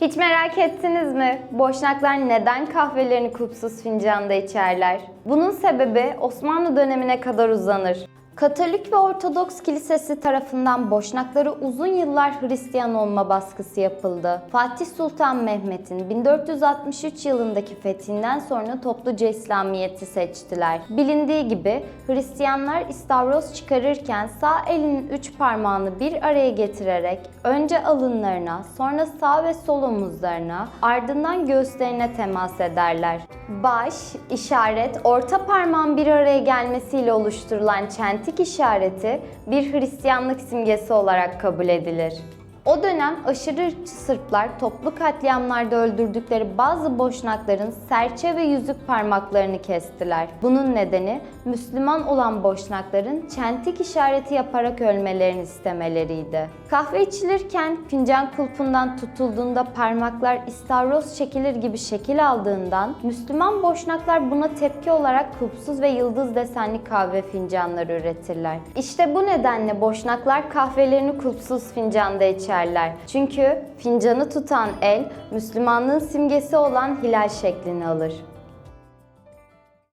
Hiç merak ettiniz mi? Boşnaklar neden kahvelerini kupsuz fincanda içerler? Bunun sebebi Osmanlı dönemine kadar uzanır. Katolik ve Ortodoks Kilisesi tarafından Boşnaklara uzun yıllar Hristiyan olma baskısı yapıldı. Fatih Sultan Mehmet'in 1463 yılındaki fethinden sonra topluca İslamiyet'i seçtiler. Bilindiği gibi Hristiyanlar istavroz çıkarırken sağ elinin üç parmağını bir araya getirerek önce alınlarına, sonra sağ ve sol omuzlarına, ardından göğüslerine temas ederler. Baş, işaret, orta parmağın bir araya gelmesiyle oluşturulan çentik işareti bir Hristiyanlık simgesi olarak kabul edilir. O dönem aşırı Sırplar toplu katliamlarda öldürdükleri bazı boşnakların serçe ve yüzük parmaklarını kestiler. Bunun nedeni Müslüman olan boşnakların çentik işareti yaparak ölmelerini istemeleriydi. Kahve içilirken fincan kulpundan tutulduğunda parmaklar istavroz çekilir gibi şekil aldığından Müslüman boşnaklar buna tepki olarak kulpsuz ve yıldız desenli kahve fincanları üretirler. İşte bu nedenle boşnaklar kahvelerini kulpsuz fincanda içerler. Çünkü fincanı tutan el Müslümanlığın simgesi olan hilal şeklini alır.